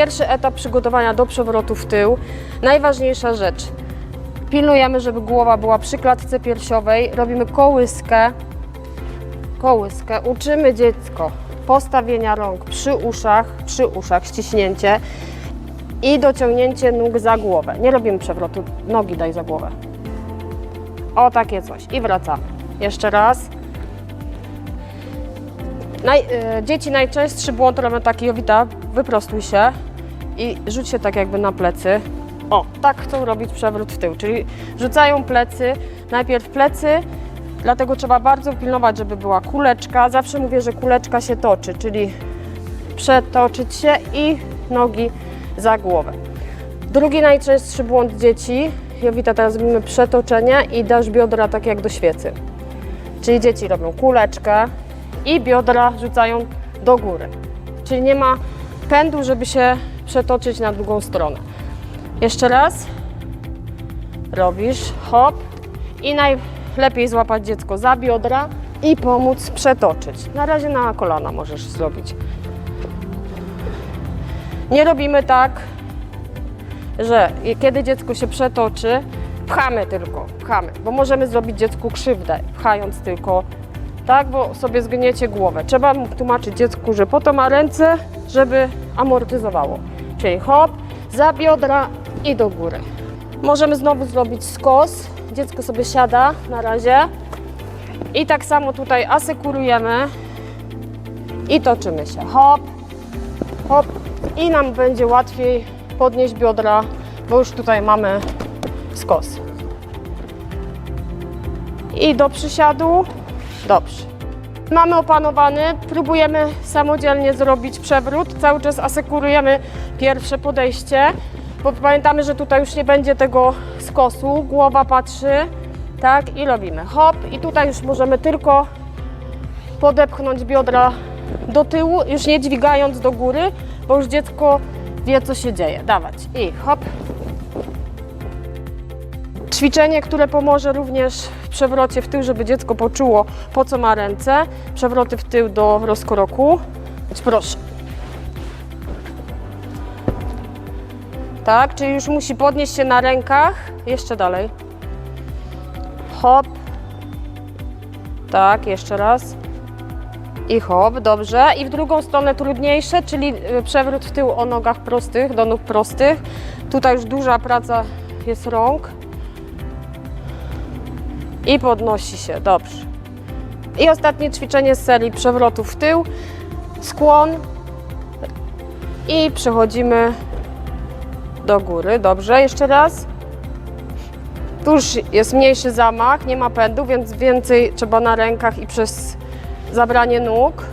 Pierwszy etap przygotowania do przewrotu w tył. Najważniejsza rzecz. Pilnujemy, żeby głowa była przy klatce piersiowej. Robimy kołyskę. Kołyskę. Uczymy dziecko postawienia rąk przy uszach, przy uszach, ściśnięcie i dociągnięcie nóg za głowę. Nie robimy przewrotu, nogi daj za głowę. O, takie coś. I wracamy. Jeszcze raz. Naj, y, dzieci najczęstszy błąd robią taki, Jowita, wyprostuj się i rzuć się tak jakby na plecy. O, tak chcą robić przewrót w tył, czyli rzucają plecy, najpierw plecy, dlatego trzeba bardzo pilnować, żeby była kuleczka. Zawsze mówię, że kuleczka się toczy, czyli przetoczyć się i nogi za głowę. Drugi najczęstszy błąd dzieci, Jowita, teraz robimy przetoczenie i dasz biodra tak jak do świecy. Czyli dzieci robią kuleczkę i biodra rzucają do góry. Czyli nie ma pędu, żeby się przetoczyć na drugą stronę. Jeszcze raz. Robisz hop i najlepiej złapać dziecko za biodra i pomóc przetoczyć. Na razie na kolana możesz zrobić. Nie robimy tak, że kiedy dziecko się przetoczy, pchamy tylko, pchamy, bo możemy zrobić dziecku krzywdę, pchając tylko, tak, bo sobie zgniecie głowę. Trzeba mu tłumaczyć dziecku, że po to ma ręce, żeby amortyzowało. Czyli hop, za biodra i do góry. Możemy znowu zrobić skos. Dziecko sobie siada na razie. I tak samo tutaj asekurujemy i toczymy się. Hop, hop i nam będzie łatwiej podnieść biodra, bo już tutaj mamy skos. I do przysiadu. Dobrze. Mamy opanowany, próbujemy samodzielnie zrobić przewrót. Cały czas asekurujemy pierwsze podejście, bo pamiętamy, że tutaj już nie będzie tego skosu. Głowa patrzy, tak, i robimy hop. I tutaj już możemy tylko podepchnąć biodra do tyłu, już nie dźwigając do góry, bo już dziecko wie, co się dzieje. Dawać i hop. Ćwiczenie, które pomoże również w przewrocie w tył, żeby dziecko poczuło, po co ma ręce. Przewroty w tył do rozkroku. Proszę. Tak, czyli już musi podnieść się na rękach. Jeszcze dalej. Hop. Tak, jeszcze raz. I hop, dobrze. I w drugą stronę trudniejsze, czyli y, przewrót w tył o nogach prostych, do nóg prostych. Tutaj już duża praca jest rąk. I podnosi się, dobrze. I ostatnie ćwiczenie z serii przewrotów w tył. Skłon. I przechodzimy do góry. Dobrze, jeszcze raz. Tu już jest mniejszy zamach, nie ma pędu, więc więcej trzeba na rękach i przez zabranie nóg.